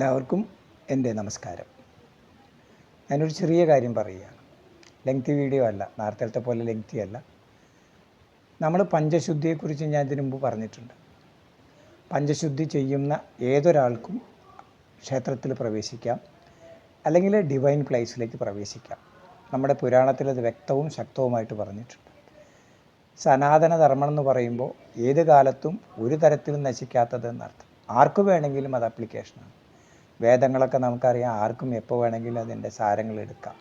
എല്ലാവർക്കും എന്റെ നമസ്കാരം. ഞാനൊരു ചെറിയ കാര്യം പറയുകയാണ്. ലെങ്തി വീഡിയോ അല്ല നേരത്തെ പോലെ ലെങ്തി അല്ല. നമ്മൾ പഞ്ചശുദ്ധിയെക്കുറിച്ച് ഞാൻ ഇതിനു മുമ്പ് പറഞ്ഞിട്ടുണ്ട്. പഞ്ചശുദ്ധി ചെയ്യുന്ന ഏതൊരാൾക്കും ക്ഷേത്രത്തിൽ പ്രവേശിക്കാം അല്ലെങ്കിൽ ഡിവൈൻ പ്ലേസിലേക്ക് പ്രവേശിക്കാം. നമ്മുടെ പുരാണത്തിൽ അത് വ്യക്തവും ശക്തവുമായിട്ട് പറഞ്ഞിട്ടുണ്ട്. സനാതന ധർമ്മം എന്ന് പറയുമ്പോൾ ഏത് കാലത്തും ഒരു തരത്തിലും നശിക്കാത്തത് എന്നർത്ഥം. ആർക്ക് വേണമെങ്കിലും അത് അപ്ലിക്കേഷനാണ് വേദങ്ങളൊക്കെ നമുക്കറിയാം. ആർക്കും എപ്പോൾ വേണമെങ്കിലും അതിന്റെ സാരങ്ങൾ എടുക്കാം.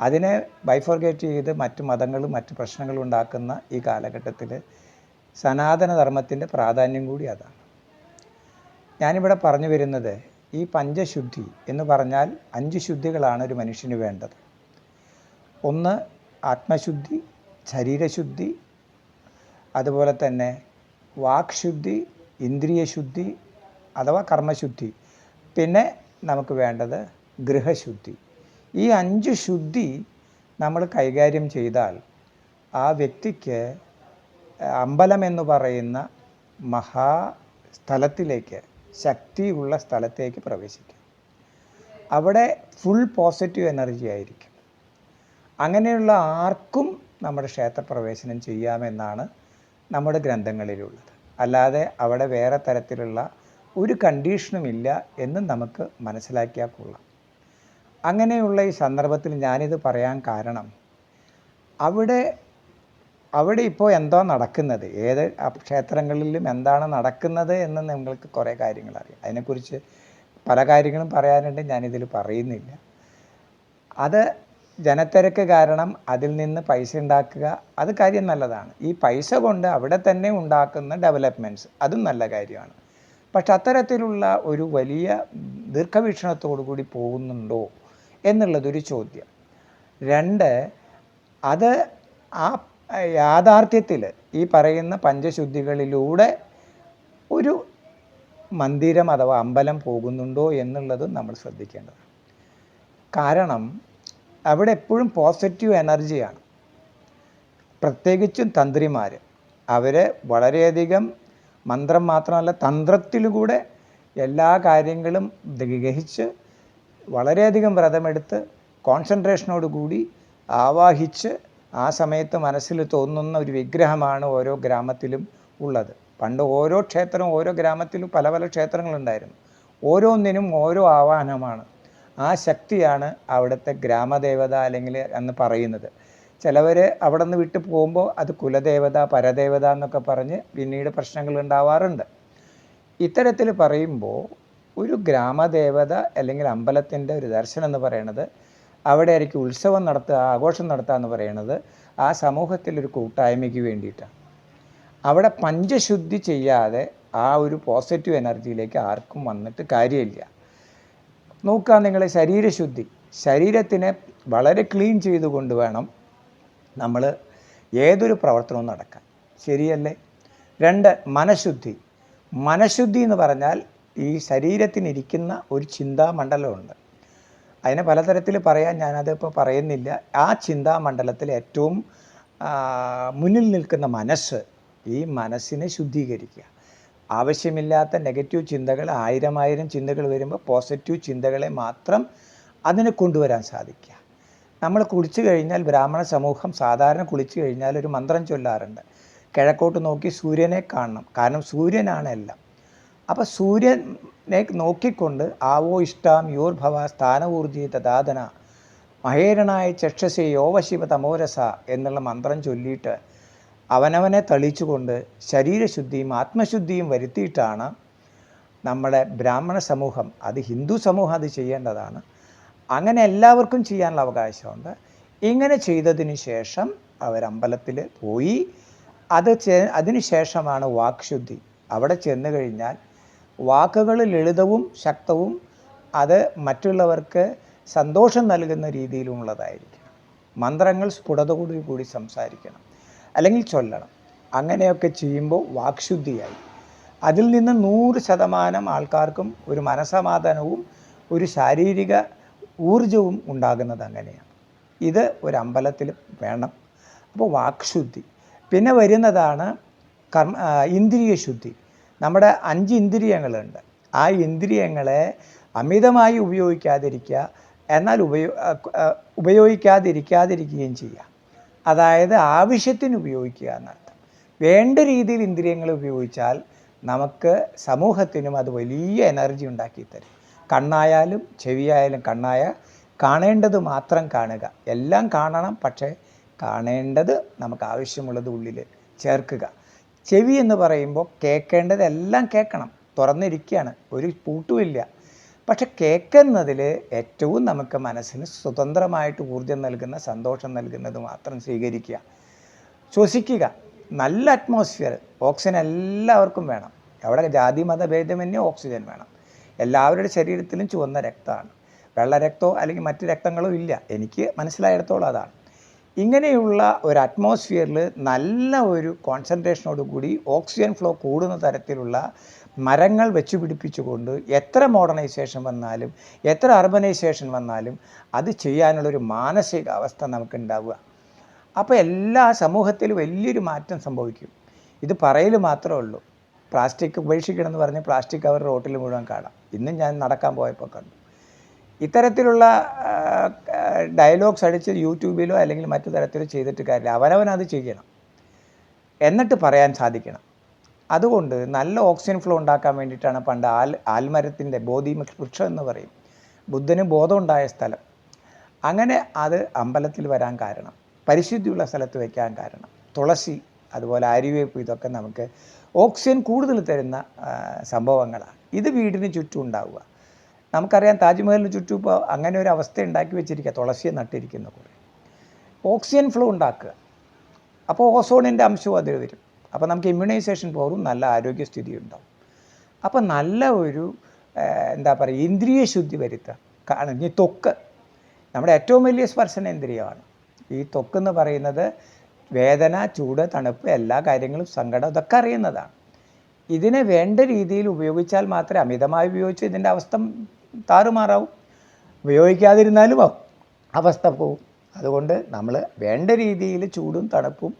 അതിനെ ബൈഫോർഗേറ്റ് ചെയ്ത് മറ്റു മതങ്ങളും മറ്റു പ്രശ്നങ്ങളും ഉണ്ടാക്കുന്ന ഈ കാലഘട്ടത്തിൽ സനാതനധർമ്മത്തിന്റെ പ്രാധാന്യം കൂടി അതാണ്. ഞാനിവിടെ പറഞ്ഞു വരുന്നത് ഈ പഞ്ചശുദ്ധി എന്ന് പറഞ്ഞാൽ അഞ്ച് ശുദ്ധികളാണ് ഒരു മനുഷ്യന് വേണ്ടത്. ഒന്ന് ആത്മശുദ്ധി ശരീരശുദ്ധി അതുപോലെ തന്നെ വാക്ശുദ്ധി ഇന്ദ്രിയശുദ്ധി അഥവാ കർമ്മശുദ്ധി. പിന്നെ നമുക്ക് വേണ്ടത് ഗൃഹശുദ്ധി. ഈ അഞ്ച് ശുദ്ധി നമ്മൾ കൈകാര്യം ചെയ്താൽ ആ വ്യക്തിക്ക് അമ്പലം എന്ന് പറയുന്ന മഹാ സ്ഥലത്തിലേക്ക് ശക്തിയുള്ള സ്ഥലത്തേക്ക് പ്രവേശിക്കും. അവിടെ ഫുൾ പോസിറ്റീവ് എനർജി ആയിരിക്കും. അങ്ങനെയുള്ള ആർക്കും നമ്മുടെ ക്ഷേത്രപ്രവേശനം ചെയ്യാമെന്നാണ് നമ്മുടെ ഗ്രന്ഥങ്ങളിലുള്ളത്. അല്ലാതെ അവിടെ വേറെ തരത്തിലുള്ള ഒരു കണ്ടീഷനും ഇല്ല എന്ന് നമുക്ക് മനസ്സിലാക്കിയാൽ കൊള്ളാം. അങ്ങനെയുള്ള ഈ സന്ദർഭത്തിൽ ഞാനിത് പറയാൻ കാരണം അവിടെ അവിടെ ഇപ്പോൾ എന്തോ നടക്കുന്നത് ഏത് ക്ഷേത്രങ്ങളിലും എന്താണ് നടക്കുന്നത് എന്ന് നിങ്ങൾക്ക് കുറേ കാര്യങ്ങൾ അറിയാം. അതിനെക്കുറിച്ച് പല കാര്യങ്ങളും പറയാനുണ്ട് ഞാനിതിൽ പറയുന്നില്ല. അത് ജനത്തിരക്ക് കാരണം അതിൽ നിന്ന് പൈസ ഉണ്ടാക്കുക അത് കാര്യം നല്ലതാണ്. ഈ പൈസ കൊണ്ട് അവിടെ തന്നെ ഉണ്ടാക്കുന്ന ഡെവലപ്മെന്റ്സ് അതും നല്ല കാര്യമാണ്. പക്ഷെ അത്തരത്തിലുള്ള ഒരു വലിയ ദീർഘവീക്ഷണത്തോടു കൂടി പോകുന്നുണ്ടോ എന്നുള്ളതൊരു ചോദ്യം. രണ്ട് അത് ആ യാഥാർത്ഥ്യത്തിൽ ഈ പറയുന്ന പഞ്ചശുദ്ധികളിലൂടെ ഒരു മന്ദിരം അഥവാ അമ്പലം പോകുന്നുണ്ടോ എന്നുള്ളതും നമ്മൾ ശ്രദ്ധിക്കേണ്ടത് കാരണം അവിടെ എപ്പോഴും പോസിറ്റീവ് എനർജിയാണ്. പ്രത്യേകിച്ചും തന്ത്രിമാർ അവർ വളരെയധികം മന്ത്രം മാത്രമല്ല തന്ത്രത്തിലൂടെ എല്ലാ കാര്യങ്ങളും ഗ്രഹിച്ച് വളരെയധികം വ്രതമെടുത്ത് കോൺസെൻട്രേഷനോട് കൂടി ആവാഹിച്ച് ആ സമയത്ത് മനസ്സിൽ തോന്നുന്ന ഒരു വിഗ്രഹമാണ് ഓരോ ഗ്രാമത്തിലും ഉള്ളത്. പണ്ട് ഓരോ ക്ഷേത്രവും ഓരോ ഗ്രാമത്തിലും പല പല ക്ഷേത്രങ്ങളുണ്ടായിരുന്നു. ഓരോന്നിനും ഓരോ ആവാഹനമാണ്. ആ ശക്തിയാണ് അവിടുത്തെ ഗ്രാമദേവത അല്ലെങ്കിൽ എന്ന് പറയുന്നത്. ചിലവർ അവിടെ നിന്ന് വിട്ട് പോകുമ്പോൾ അത് കുലദേവത പരദേവത എന്നൊക്കെ പറഞ്ഞ് പിന്നീട് പ്രശ്നങ്ങൾ ഉണ്ടാവാറുണ്ട്. ഇത്തരത്തിൽ പറയുമ്പോൾ ഒരു ഗ്രാമദേവത അല്ലെങ്കിൽ അമ്പലത്തിന്റെ ഒരു ദർശനം എന്ന് പറയുന്നത് അവിടെ ആയിരിക്കും ഉത്സവം നടത്തുക ആഘോഷം നടത്തുക എന്ന് പറയുന്നത് ആ സമൂഹത്തിൽ ഒരു കൂട്ടായ്മയ്ക്ക് വേണ്ടിയിട്ടാണ്. അവിടെ പഞ്ചശുദ്ധി ചെയ്യാതെ ആ ഒരു പോസിറ്റീവ് എനർജിയിലേക്ക് ആർക്കും വന്നിട്ട് കാര്യമില്ല. നോക്കുക നിങ്ങൾ ശരീരശുദ്ധി. ശരീരത്തിനെ വളരെ ക്ലീൻ ചെയ്തുകൊണ്ട് വേണം നമ്മൾ ഏതൊരു പ്രവർത്തനവും നടക്കാൻ ശരിയല്ലേ? രണ്ട് മനഃശുദ്ധി. മനഃശുദ്ധി എന്ന് പറഞ്ഞാൽ ഈ ശരീരത്തിനിരിക്കുന്ന ഒരു ചിന്താമണ്ഡലമുണ്ട്. അതിനെ പലതരത്തിൽ പറയാൻ ഞാനതിപ്പോൾ പറയുന്നില്ല. ആ ചിന്താമണ്ഡലത്തിൽ ഏറ്റവും മുന്നിൽ നിൽക്കുന്ന മനസ്സ് ഈ മനസ്സിനെ ശുദ്ധീകരിക്കുക. ആവശ്യമില്ലാത്ത നെഗറ്റീവ് ചിന്തകൾ ആയിരം ആയിരം ചിന്തകൾ വരുമ്പോൾ പോസിറ്റീവ് ചിന്തകളെ മാത്രം അതിനെ കൊണ്ടുവരാൻ സാധിക്കുക. നമ്മൾ കുളിച്ചു കഴിഞ്ഞാൽ ബ്രാഹ്മണ സമൂഹം സാധാരണ കുളിച്ചു കഴിഞ്ഞാൽ ഒരു മന്ത്രം ചൊല്ലാറുണ്ട്. കിഴക്കോട്ട് നോക്കി സൂര്യനെ കാണണം. കാരണം സൂര്യനാണ് എല്ലാം. അപ്പോൾ സൂര്യനെ നോക്കിക്കൊണ്ട് ആവോ ഇഷ്ടാം യോർ ഭവ സ്ഥാനഊർജി തഥാതന മഹേരണായ ചക്ഷസി യോവശിവ തമോരസ എന്നുള്ള മന്ത്രം ചൊല്ലിയിട്ട് അവനവനെ തളിച്ചുകൊണ്ട് ശരീരശുദ്ധിയും ആത്മശുദ്ധിയും വരുത്തിയിട്ടാണ് നമ്മുടെ ബ്രാഹ്മണ സമൂഹം. അത് ഹിന്ദു സമൂഹം അത് ചെയ്യേണ്ടതാണ്. അങ്ങനെ എല്ലാവർക്കും ചെയ്യാനുള്ള അവകാശമുണ്ട്. ഇങ്ങനെ ചെയ്തതിന് ശേഷം അവർ അമ്പലത്തിൽ പോയി. അത് ചെ അതിനുശേഷമാണ് വാക്ശുദ്ധി. അവിടെ ചെന്ന് കഴിഞ്ഞാൽ വാക്കുകൾ ലളിതവും ശക്തവും അത് മറ്റുള്ളവർക്ക് സന്തോഷം നൽകുന്ന രീതിയിലുമുള്ളതായിരിക്കണം മന്ത്രങ്ങൾ സ്ഫുടതയോടു കൂടി സംസാരിക്കണം. അല്ലെങ്കിൽ ചൊല്ലണം. അങ്ങനെയൊക്കെ ചെയ്യുമ്പോൾ വാക്ശുദ്ധിയായി. അതിൽ നിന്ന് നൂറ് ശതമാനം ആൾക്കാർക്കും ഒരു മനസമാധാനവും ഒരു ശാരീരിക ഊർജവും ഉണ്ടാകുന്നത് അങ്ങനെയാണ്. ഇത് ഒരു അമ്പലത്തിൽ വേണം. അപ്പോൾ വാക്ശുദ്ധി. പിന്നെ വരുന്നതാണ് കർമ്മ ഇന്ദ്രിയ ശുദ്ധി നമ്മുടെ അഞ്ച് ഇന്ദ്രിയങ്ങളുണ്ട്. ആ ഇന്ദ്രിയങ്ങളെ അമിതമായി ഉപയോഗിക്കാതിരിക്കുക എന്നാൽ ഉപയോ ആ, ആ, ഉപയോഗിക്കാതിരിക്കാതിരിക്കുകയും ചെയ്യുക. അതായത് ആവശ്യത്തിന് ഉപയോഗിക്കുക എന്നർത്ഥം. വേണ്ട രീതിയിൽ ഇന്ദ്രിയങ്ങൾ ഉപയോഗിച്ചാൽ നമുക്ക് സമൂഹത്തിനും അത് വലിയ എനർജി ഉണ്ടാക്കി തരും. കണ്ണായാലും ചെവിയായാലും കണ്ണായ കാണേണ്ടത് മാത്രം കാണുക. എല്ലാം കാണണം പക്ഷേ കാണേണ്ടത് നമുക്ക് ആവശ്യമുള്ളത് ഉള്ളിൽ ചേർക്കുക. ചെവി എന്ന് പറയുമ്പോൾ കേൾക്കേണ്ടത് എല്ലാം കേൾക്കണം. തുറന്നിരിക്കുകയാണ്. ഒരു പൂട്ടുമില്ല പക്ഷെ കേൾക്കുന്നതിൽ ഏറ്റവും നമുക്ക് മനസ്സിന് സ്വതന്ത്രമായിട്ട് ഊർജം നൽകുന്ന സന്തോഷം നൽകുന്നത് മാത്രം സ്വീകരിക്കുക. ശ്വസിക്കുക. നല്ല അറ്റ്മോസ്ഫിയർ. ഓക്സിജൻ എല്ലാവർക്കും വേണം. അവിടെ ജാതി മത ഭേദമന്യേ ഓക്സിജൻ വേണം. എല്ലാവരുടെ ശരീരത്തിലും ചുവന്ന രക്തമാണ്. വെള്ള രക്തമോ അല്ലെങ്കിൽ മറ്റ് രക്തങ്ങളോ ഇല്ല. എനിക്ക് മനസ്സിലായിടത്തോളം അതാണ്. ഇങ്ങനെയുള്ള ഒരു അറ്റ്മോസ്ഫിയറിൽ നല്ല ഒരു കോൺസെൻട്രേഷനോടുകൂടി ഓക്സിജൻ ഫ്ലോ കൂടുന്ന തരത്തിലുള്ള മരങ്ങൾ വെച്ചു പിടിപ്പിച്ചുകൊണ്ട് എത്ര മോഡേണൈസേഷൻ വന്നാലും എത്ര അർബനൈസേഷൻ വന്നാലും അത് ചെയ്യാനുള്ളൊരു മാനസിക അവസ്ഥ നമുക്ക് ഉണ്ടാവുക അപ്പോൾ എല്ലാ സമൂഹത്തിലും വലിയൊരു മാറ്റം സംഭവിക്കും. ഇത് പറയൽ മാത്രമേ ഉള്ളൂ. പ്ലാസ്റ്റിക് ഉപേക്ഷിക്കണം എന്ന് പറഞ്ഞ് പ്ലാസ്റ്റിക് കവർ റോട്ടിൽ മുഴുവൻ കാണാം. ഇന്നും ഞാൻ നടക്കാൻ പോയപ്പോൾ കണ്ടു. ഇത്തരത്തിലുള്ള ഡയലോഗ്സ് അടിച്ച് യൂട്യൂബിലോ അല്ലെങ്കിൽ മറ്റു തരത്തിലോ ചെയ്തിട്ട് കാര്യമില്ല. അവനവൻ അത് ചെയ്യണം. എന്നിട്ട് പറയാൻ സാധിക്കണം. അതുകൊണ്ട് നല്ല ഓക്സിജൻ ഫ്ലോ ഉണ്ടാക്കാൻ വേണ്ടിയിട്ടാണ് പണ്ട് ആൽ ആൽമരത്തിന്റെ ബോധി വൃക്ഷം എന്ന് പറയും. ബുദ്ധന് ബോധമുണ്ടായ സ്ഥലം. അങ്ങനെ അത് അമ്പലത്തിൽ വരാൻ കാരണം. പരിശുദ്ധിയുള്ള സ്ഥലത്ത് വയ്ക്കാൻ കാരണം. തുളസി അതുപോലെ ആര്യവേപ്പ് ഇതൊക്കെ നമുക്ക് ഓക്സിജൻ കൂടുതൽ തരുന്ന സംഭവങ്ങളാണ് ഇത് വീടിന് ചുറ്റും ഉണ്ടാവുക. നമുക്കറിയാം താജ്മഹലിന് ചുറ്റും ഇപ്പോൾ അങ്ങനെ ഒരു അവസ്ഥ ഉണ്ടാക്കി വെച്ചിരിക്കുക. തുളസിയെ നട്ടിരിക്കുന്ന കുറേ ഓക്സിജൻ ഫ്ലോ ഉണ്ടാക്കുക. അപ്പോൾ ഓസോണിന്റെ അംശവും അതിൽ വരും. അപ്പോൾ നമുക്ക് ഇമ്മ്യൂണൈസേഷൻ പോറും നല്ല ആരോഗ്യസ്ഥിതി ഉണ്ടാവും. അപ്പോൾ നല്ല ഒരു എന്താ പറയുക ഇന്ദ്രിയ ശുദ്ധി വരുത്തുക. കാരണം ഈ ത്വക്ക് നമ്മുടെ ഏറ്റവും വലിയ സ്പർശനേന്ദ്രിയമാണ് ഈ ത്വക്ക് എന്ന് പറയുന്നത് വേദന ചൂട് തണുപ്പ് എല്ലാ കാര്യങ്ങളും സങ്കടം ഇതൊക്കെ അറിയുന്നതാണ്. ഇതിനെ വേണ്ട രീതിയിൽ ഉപയോഗിച്ചാൽ മാത്രമേ അമിതമായി ഉപയോഗിച്ച് ഇതിന്റെ അവസ്ഥ താറുമാറാവും. ഉപയോഗിക്കാതിരുന്നാലും അവസ്ഥ പോവും. അതുകൊണ്ട് നമ്മൾ വേണ്ട രീതിയിൽ ചൂടും തണുപ്പും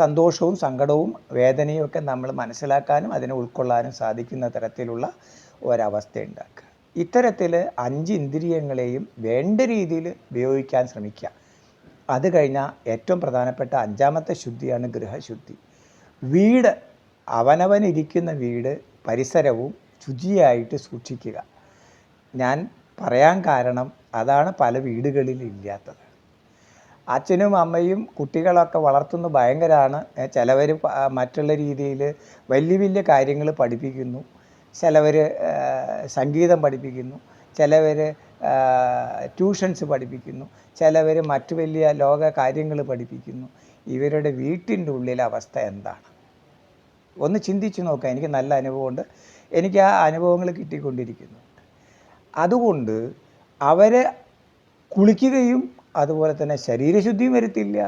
സന്തോഷവും സങ്കടവും വേദനയും ഒക്കെ നമ്മൾ മനസ്സിലാക്കാനും അതിനെ ഉൾക്കൊള്ളാനും സാധിക്കുന്ന തരത്തിലുള്ള ഒരവസ്ഥ ഉണ്ടാക്കുക ഇത്തരത്തിൽ അഞ്ച് ഇന്ദ്രിയങ്ങളെയും വേണ്ട രീതിയിൽ ഉപയോഗിക്കാൻ ശ്രമിക്കുക. അത് കഴിഞ്ഞാൽ ഏറ്റവും പ്രധാനപ്പെട്ട അഞ്ചാമത്തെ ശുദ്ധിയാണ് ഗൃഹശുദ്ധി. വീട് അവനവനിരിക്കുന്ന വീട് പരിസരവും ശുചിയായിട്ട് സൂക്ഷിക്കുക. ഞാൻ പറയാൻ കാരണം അതാണ് പല വീടുകളിൽ ഇല്ലാത്തത്. അച്ഛനും അമ്മയും കുട്ടികളൊക്കെ വളർത്തുന്ന ഭയങ്കരമാണ് ചിലവർ മറ്റുള്ള രീതിയിൽ വലിയ വലിയ കാര്യങ്ങൾ പഠിപ്പിക്കുന്നു. ചിലവർ സംഗീതം പഠിപ്പിക്കുന്നു. ചിലവർ ട്യൂഷൻസ് പഠിപ്പിക്കുന്നു. ചിലവർ മറ്റു വലിയ ലോക കാര്യങ്ങൾ പഠിപ്പിക്കുന്നു. ഇവരുടെ വീട്ടിന്റെ ഉള്ളിലെ അവസ്ഥ എന്താണ്? ഒന്ന് ചിന്തിച്ചു നോക്കുക എനിക്ക് നല്ല അനുഭവമുണ്ട്. എനിക്ക് ആ അനുഭവങ്ങൾ കിട്ടിക്കൊണ്ടിരിക്കുന്നുണ്ട് അതുകൊണ്ട് അവരെ കുളിക്കുകയും അതുപോലെ തന്നെ ശരീരശുദ്ധിയും വരുത്തില്ല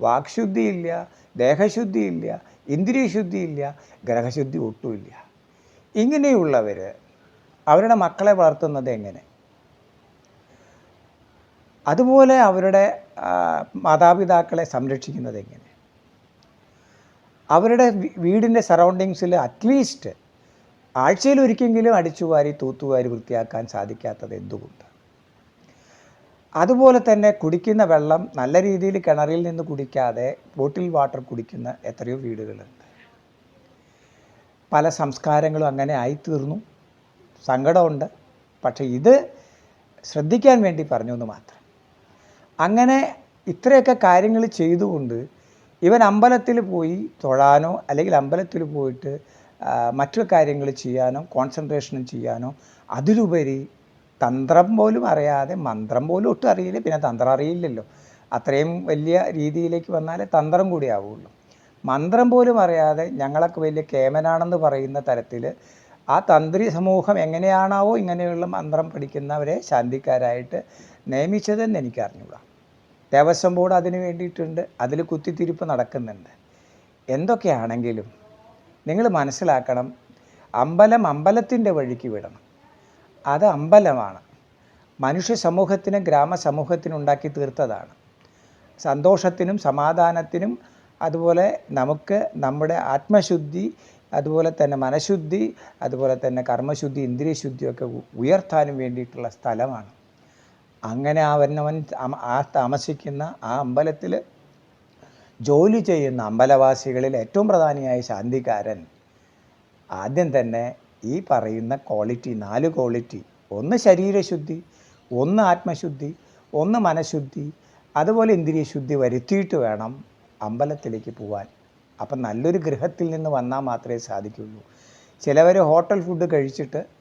വാക്ശുദ്ധിയില്ല ദേഹശുദ്ധിയില്ല ഇന്ദ്രിയശുദ്ധിയില്ല ഗ്രഹശുദ്ധി ഒട്ടുമില്ല. ഇങ്ങനെയുള്ളവർ അവരുടെ മക്കളെ വളർത്തുന്നത് എങ്ങനെ? അതുപോലെ അവരുടെ മാതാപിതാക്കളെ സംരക്ഷിക്കുന്നത് എങ്ങനെ? അവരുടെ വീടിന്റെ സറൗണ്ടിങ്സിൽ അറ്റ്ലീസ്റ്റ് ആഴ്ചയിൽ ഒരിക്കലെങ്കിലും അടിച്ചുവാരി തൂത്തുവാരി വൃത്തിയാക്കാൻ സാധിക്കാത്തത് എന്തുകൊണ്ട്? അതുപോലെ തന്നെ കുടിക്കുന്ന വെള്ളം നല്ല രീതിയിൽ കിണറിൽ നിന്ന് കുടിക്കാതെ ബോട്ടിൽ വാട്ടർ കുടിക്കുന്ന എത്രയോ വീടുകളുണ്ട്. പല സംസ്കാരങ്ങളും അങ്ങനെ ആയിത്തീർന്നു. സങ്കടമുണ്ട്. പക്ഷേ ഇത് ശ്രദ്ധിക്കാൻ വേണ്ടി പറഞ്ഞു എന്ന് മാത്രം. അങ്ങനെ ഇത്രയൊക്കെ കാര്യങ്ങൾ ചെയ്തുകൊണ്ട് ഇവൻ അമ്പലത്തിൽ പോയി തൊഴാനോ അല്ലെങ്കിൽ അമ്പലത്തിൽ പോയിട്ട് മറ്റു കാര്യങ്ങൾ ചെയ്യാനോ കോൺസെൻട്രേഷനും ചെയ്യാനോ അതിലുപരി തന്ത്രം പോലും അറിയാതെ മന്ത്രം പോലും ഒട്ടും അറിയില്ല. പിന്നെ തന്ത്രം അറിയില്ലല്ലോ. അത്രയും വലിയ രീതിയിലേക്ക് വന്നാലേ തന്ത്രം കൂടി ആവുള്ളൂ. മന്ത്രം പോലും അറിയാതെ ഞങ്ങളൊക്കെ വലിയ കേമനാണെന്ന് പറയുന്ന തരത്തിൽ ആ തന്ത്രി സമൂഹം എങ്ങനെയാണാവോ ഇങ്ങനെയുള്ള മന്ത്രം പഠിക്കുന്നവരെ ശാന്തിക്കാരായിട്ട് നിയമിച്ചതെന്ന് എനിക്ക് അറിഞ്ഞുകൂടാ ദേവസ്വം ബോർഡ് അതിന് വേണ്ടിയിട്ടുണ്ട്. അതിൽ കുത്തിത്തിരിപ്പ് നടക്കുന്നുണ്ട്. എന്തൊക്കെയാണെങ്കിലും നിങ്ങൾ മനസ്സിലാക്കണം അമ്പലം അമ്പലത്തിന്റെ വഴിക്ക് വിടണം. അത് അമ്പലമാണ്. മനുഷ്യ സമൂഹത്തിനും ഗ്രാമസമൂഹത്തിനും ഉണ്ടാക്കി തീർത്തതാണ്. സന്തോഷത്തിനും സമാധാനത്തിനും അതുപോലെ നമുക്ക് നമ്മുടെ ആത്മശുദ്ധി അതുപോലെ തന്നെ മനഃശുദ്ധി അതുപോലെ തന്നെ കർമ്മശുദ്ധി ഇന്ദ്രിയശുദ്ധിയൊക്കെ ഉയർത്താനും വേണ്ടിയിട്ടുള്ള സ്ഥലമാണ്. അങ്ങനെ ആ വരുന്നവൻ ആ താമസിക്കുന്ന ആ അമ്പലത്തിൽ ജോലി ചെയ്യുന്ന അമ്പലവാസികളിൽ ഏറ്റവും പ്രധാനിയായ ശാന്തികാരൻ ആദ്യം തന്നെ ഈ പറയുന്ന ക്വാളിറ്റി നാല് ക്വാളിറ്റി ഒന്ന് ശരീരശുദ്ധി ഒന്ന് ആത്മശുദ്ധി ഒന്ന് മനഃശുദ്ധി അതുപോലെ ഇന്ദ്രിയ ശുദ്ധി വരുത്തിയിട്ട് വേണം അമ്പലത്തിലേക്ക് പോവാൻ. അപ്പം നല്ലൊരു ഗൃഹത്തിൽ നിന്ന് വന്നാൽ മാത്രമേ സാധിക്കുള്ളൂ. ചിലവർ ഹോട്ടൽ ഫുഡ് കഴിച്ചിട്ട്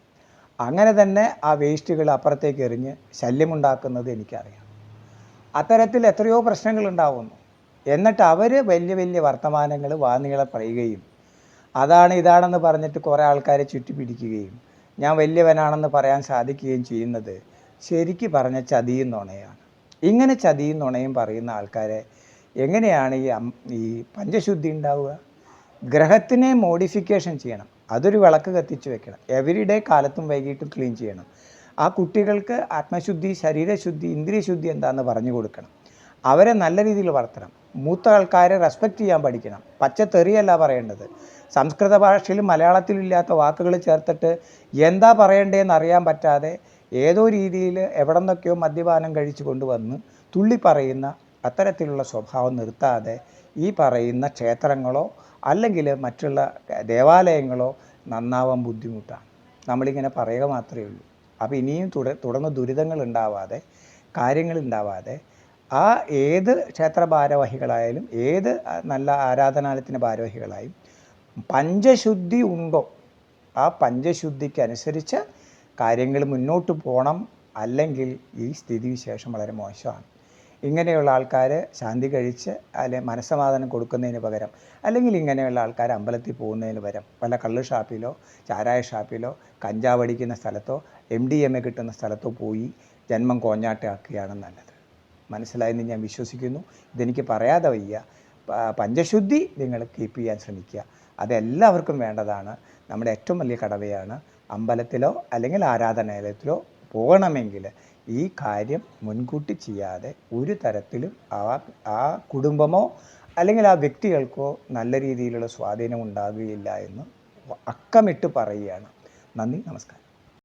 അങ്ങനെ തന്നെ ആ വേസ്റ്റുകൾ അപ്പുറത്തേക്ക് എറിഞ്ഞ് ശല്യമുണ്ടാക്കുന്നത് എനിക്കറിയാം. അത്തരത്തിൽ എത്രയോ പ്രശ്നങ്ങൾ ഉണ്ടാവുന്നു. എന്നിട്ട് അവർ വലിയ വലിയ വർത്തമാനങ്ങൾ വാനികളെ പറയുകയും അതാണ് ഇതാണെന്ന് പറഞ്ഞിട്ട് കുറേ ആൾക്കാരെ ചുറ്റിപ്പിടിക്കുകയും ഞാൻ വലിയവനാണെന്ന് പറയാൻ സാധിക്കുകയും ചെയ്യുന്നത് ശരിക്ക് പറഞ്ഞ ചതിയും നുണയാണ്. ഇങ്ങനെ ചതിയും നുണയും പറയുന്ന ആൾക്കാരെ എങ്ങനെയാണ് ഈ ഈ പഞ്ചശുദ്ധി ഉണ്ടാവുക? ഗ്രഹത്തിനെ മോഡിഫിക്കേഷൻ ചെയ്യണം. അതൊരു വിളക്ക് കത്തിച്ച് വെക്കണം. എവറി ഡേ കാലത്തും വൈകിട്ടും ക്ലീൻ ചെയ്യണം. ആ കുട്ടികൾക്ക് ആത്മശുദ്ധി ശരീരശുദ്ധി ഇന്ദ്രിയശുദ്ധി എന്താണെന്ന് പറഞ്ഞു കൊടുക്കണം. അവരെ നല്ല രീതിയിൽ വളർത്തണം. മൂത്ത ആൾക്കാരെ റെസ്പെക്റ്റ് ചെയ്യാൻ പഠിക്കണം. പച്ചത്തെറിയല്ല പറയേണ്ടത്. സംസ്കൃത ഭാഷയിൽ മലയാളത്തിലും ഇല്ലാത്ത വാക്കുകൾ ചേർത്തിട്ട് എന്താ പറയണ്ടേന്ന് അറിയാൻ പറ്റാതെ ഏതോ രീതിയിൽ എവിടെ നിന്നൊക്കെയോ മദ്യപാനം കഴിച്ചു കൊണ്ടുവന്ന് തുള്ളി പറയുന്ന അത്തരത്തിലുള്ള സ്വഭാവം നിർത്താതെ ഈ പറയുന്ന ക്ഷേത്രങ്ങളോ അല്ലെങ്കിൽ മറ്റുള്ള ദേവാലയങ്ങളോ നന്നാവാൻ ബുദ്ധിമുട്ടാണ്. നമ്മളിങ്ങനെ പറയുക മാത്രമേ ഉള്ളൂ. അപ്പോൾ ഇനിയും തുട തുടർന്ന് ദുരിതങ്ങൾ ഉണ്ടാവാതെ കാര്യങ്ങൾ ഉണ്ടാവാതെ ആ ഏത് ക്ഷേത്ര ഭാരവാഹികളായാലും ഏത് നല്ല ആരാധനാലയത്തിന്റെ ഭാരവാഹികളായും പഞ്ചശുദ്ധി ഉണ്ടോ? ആ പഞ്ചശുദ്ധിക്ക് അനുസരിച്ച് കാര്യങ്ങൾ മുന്നോട്ട് പോകണം. അല്ലെങ്കിൽ ഈ സ്ഥിതിവിശേഷം വളരെ മോശമാണ്. ഇങ്ങനെയുള്ള ആൾക്കാർ ശാന്തി കഴിച്ച് അല്ലെ മനസ്സമാധാനം കൊടുക്കുന്നതിന് പകരം അല്ലെങ്കിൽ ഇങ്ങനെയുള്ള ആൾക്കാർ അമ്പലത്തിൽ പോകുന്നതിന് പകരം പല കള്ള് ഷാപ്പിലോ ചാരായ ഷാപ്പിലോ കഞ്ചാവ് അടിക്കുന്ന സ്ഥലത്തോ എം ഡി എം എ കിട്ടുന്ന സ്ഥലത്തോ പോയി ജന്മം കോഞ്ഞാട്ടാക്കുകയാണ് നല്ലത്. മനസ്സിലായെന്ന് ഞാൻ വിശ്വസിക്കുന്നു. ഇതെനിക്ക് പറയാതെ വയ്യ. പഞ്ചശുദ്ധി നിങ്ങൾ കീപ്പ് ചെയ്യാൻ ശ്രമിക്കുക. അതെല്ലാവർക്കും വേണ്ടതാണ്. നമ്മുടെ ഏറ്റവും വലിയ കടവയാണ് അമ്പലത്തിലോ അല്ലെങ്കിൽ ആരാധനാലയത്തിലോ പോകണമെങ്കിൽ ഈ കാര്യം മുൻകൂട്ടി ചെയ്യാതെ ഒരു തരത്തിലും ആ ആ കുടുംബമോ അല്ലെങ്കിൽ ആ വ്യക്തികൾക്കോ നല്ല രീതിയിലുള്ള സ്വാധീനം ഉണ്ടാകുകയില്ല എന്ന് അക്കമിട്ട് പറയുകയാണ്. നന്ദി നമസ്കാരം.